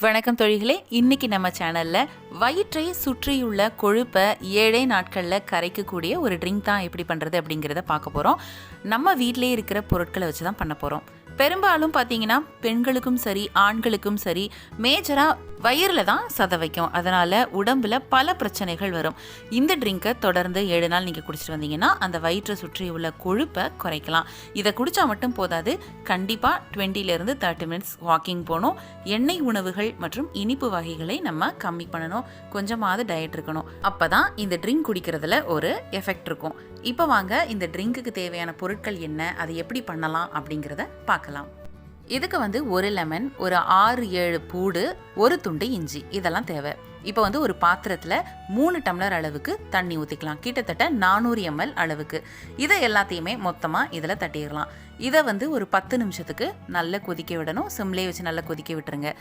வணக்கம் தொழிகளே இன்னைக்கு நம்ம சேனல்ல வயிற்றை சுற்றியுள்ள கொழுப்பை ஏழே நாட்களில் கரைக்கக்கூடிய ஒரு ட்ரிங்க் தான் எப்படி பண்ணுறது அப்படிங்கிறத பார்க்க போகிறோம் நம்ம வீட்டிலே இருக்கிற பொருட்களை வச்சு தான் பண்ண போகிறோம் பெரும்பாலும் பார்த்தீங்கன்னா பெண்களுக்கும் சரி ஆண்களுக்கும் சரி மேஜராக வயிறில் தான் சத வைக்கும். அதனால் உடம்பில் பல பிரச்சனைகள் வரும். இந்த ட்ரிங்கை தொடர்ந்து ஏழு நாள் நீங்கள் குடிச்சிட்டு வந்தீங்கன்னா அந்த வயிற்றை சுற்றி உள்ள கொழுப்பை குறைக்கலாம். இதை குடித்தா மட்டும் போதாது. கண்டிப்பாக டுவெண்ட்டிலேருந்து தேர்ட்டி மினிட்ஸ் வாக்கிங் போகணும். எண்ணெய் உணவுகள் மற்றும் இனிப்பு வகைகளை நம்ம கம்மி பண்ணணும். கொஞ்சமாவது டயட் இருக்கணும். அப்போ தான் இந்த ட்ரிங்க் குடிக்கிறதுல ஒரு எஃபெக்ட் இருக்கும். இப்போ வாங்க இந்த ட்ரிங்க்குக்கு தேவையான பொருட்கள் என்ன? அதை எப்படி பண்ணலாம் அப்படிங்கிறத பார்க்கலாம். இதுக்கு வந்து ஒரு லெமன் ஒரு ஆறு ஏழு பூடு ஒரு துண்டு இஞ்சி. இதெல்லாம் தேவை. இப்போ வந்து ஒரு பாத்திரத்தில் மூணு டம்ளர் அளவுக்கு தண்ணி ஊற்றிக்கலாம் கிட்டத்தட்ட நானூறு எம்எல் அளவுக்கு. இதை எல்லாத்தையுமே மொத்தமாக இதில் தட்டிடலாம். இதை வந்து ஒரு பத்து நிமிஷத்துக்கு நல்லா கொதிக்க விடணும். சிம்லே வச்சு நல்லா கொதிக்க விட்டுருங்க.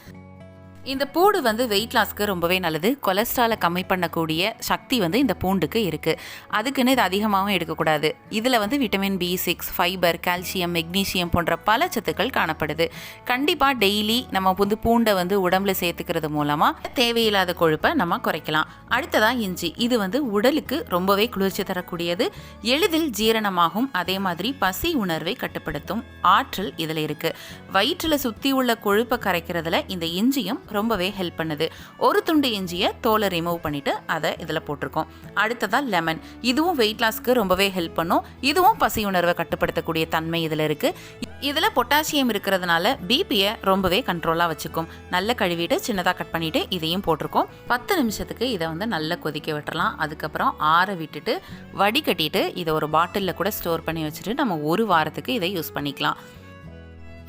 இந்த பூடு வந்து வெயிட் லாஸ்க்கு ரொம்பவே நல்லது. கொலஸ்ட்ராலை கம்மி பண்ணக்கூடிய சக்தி வந்து இந்த பூண்டுக்கு இருக்குது அதுக்குன்னு இது அதிகமாகவும் எடுக்கக்கூடாது. இதில் வந்து vitamin B six fibre calcium magnesium போன்ற பல சத்துக்கள் காணப்படுது. கண்டிப்பாக டெய்லி நம்ம வந்து பூண்டை வந்து உடம்புல சேர்த்துக்கிறது மூலமாக தேவையில்லாத கொழுப்பை நம்ம குறைக்கலாம். அடுத்ததாக இஞ்சி. இது வந்து உடலுக்கு ரொம்பவே குளிர்ச்சி தரக்கூடியது. எளிதில் ஜீரணமாகும். அதே மாதிரி பசி உணர்வை கட்டுப்படுத்தும் ஆற்றல் இதில் இருக்குது வயிற்றில் சுற்றி உள்ள கொழுப்பை கரைக்கிறதுல இந்த இஞ்சியும் ரொம்பவே ஹெல்ப் பண்ணுது. ஒரு துண்டு இஞ்சியை தோலை ரிமூவ் பண்ணிவிட்டு அதை இதில் போட்டிருக்கோம். அடுத்ததாக லெமன் இதுவும் வெயிட் லாஸ்க்கு ரொம்பவே ஹெல்ப் பண்ணும். இதுவும் பசி உணர்வை கட்டுப்படுத்தக்கூடிய தன்மை இதில் இருக்குது இதில் பொட்டாசியம் இருக்கிறதுனால பிபியை ரொம்பவே கண்ட்ரோலாக வச்சுக்கும். நல்ல கழுவிட்டு சின்னதாக கட் பண்ணிவிட்டு இதையும் போட்டிருக்கோம். பத்து நிமிஷத்துக்கு இதை வந்து நல்லா கொதிக்க விட்டுறலாம். அதுக்கப்புறம் ஆற விட்டுட்டு வடிகட்டிட்டு இதை ஒரு பாட்டிலில் கூட ஸ்டோர் பண்ணி வச்சுட்டு நம்ம ஒரு வாரத்துக்கு இதை யூஸ் பண்ணிக்கலாம்.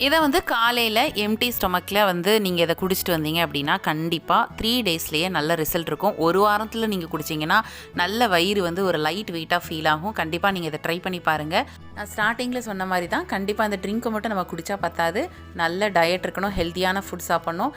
இதை வந்து காலையில் எம்டி ஸ்டொமக்கில் வந்து நீங்கள் இதை குடிச்சிட்டு வந்தீங்க அப்படின்னா கண்டிப்பாக த்ரீ டேஸ்லேயே நல்ல ரிசல்ட் இருக்கும். ஒரு வாரத்தில் நீங்கள் குடிச்சிங்கன்னா நல்ல வயிறு வந்து ஒரு லைட் வெயிட்டாக ஃபீல் ஆகும். கண்டிப்பாக நீங்கள் இதை ட்ரை பண்ணி பாருங்கள் நான் ஸ்டார்டிங்கில் சொன்ன மாதிரி தான் கண்டிப்பாக அந்த ட்ரிங்க்கை மட்டும் நம்ம குடித்தா பத்தாது. நல்ல டயட் இருக்கணும் ஹெல்த்தியான ஃபுட் சாப்பிட்ணும்.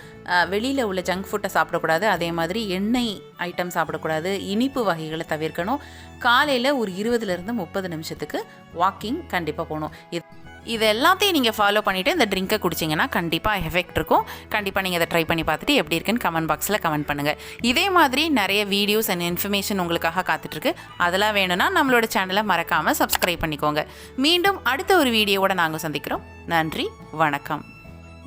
வெளியில் உள்ள ஜங்க் ஃபுட்டை சாப்பிடக்கூடாது. அதே மாதிரி எண்ணெய் ஐட்டம் சாப்பிடக்கூடாது. இனிப்பு வகைகளை தவிர்க்கணும். காலையில் ஒரு இருபதுலேருந்து முப்பது நிமிஷத்துக்கு வாக்கிங் கண்டிப்பாக போகணும். இது இது எல்லாத்தையும் நீங்கள் ஃபாலோ பண்ணிவிட்டு இந்த ட்ரிங்கை குடிச்சிங்கன்னா கண்டிப்பாக எஃபெக்ட் இருக்கும். கண்டிப்பாக நீங்கள் அதை ட்ரை பண்ணி பார்த்துட்டு எப்படி இருக்குன்னு கமெண்ட் பாக்ஸில் கமெண்ட் பண்ணுங்கள் இதே மாதிரி நிறைய வீடியோஸ் அண்ட் இன்ஃபர்மேஷன் உங்களுக்காக காத்துட்ருக்கு. அதெல்லாம் வேணும்னா நம்மளோட சேனலை மறக்காமல் சப்ஸ்கிரைப் பண்ணிக்கோங்க. மீண்டும் அடுத்த ஒரு வீடியோவோட நாங்கள் சந்திக்கிறோம். நன்றி வணக்கம்.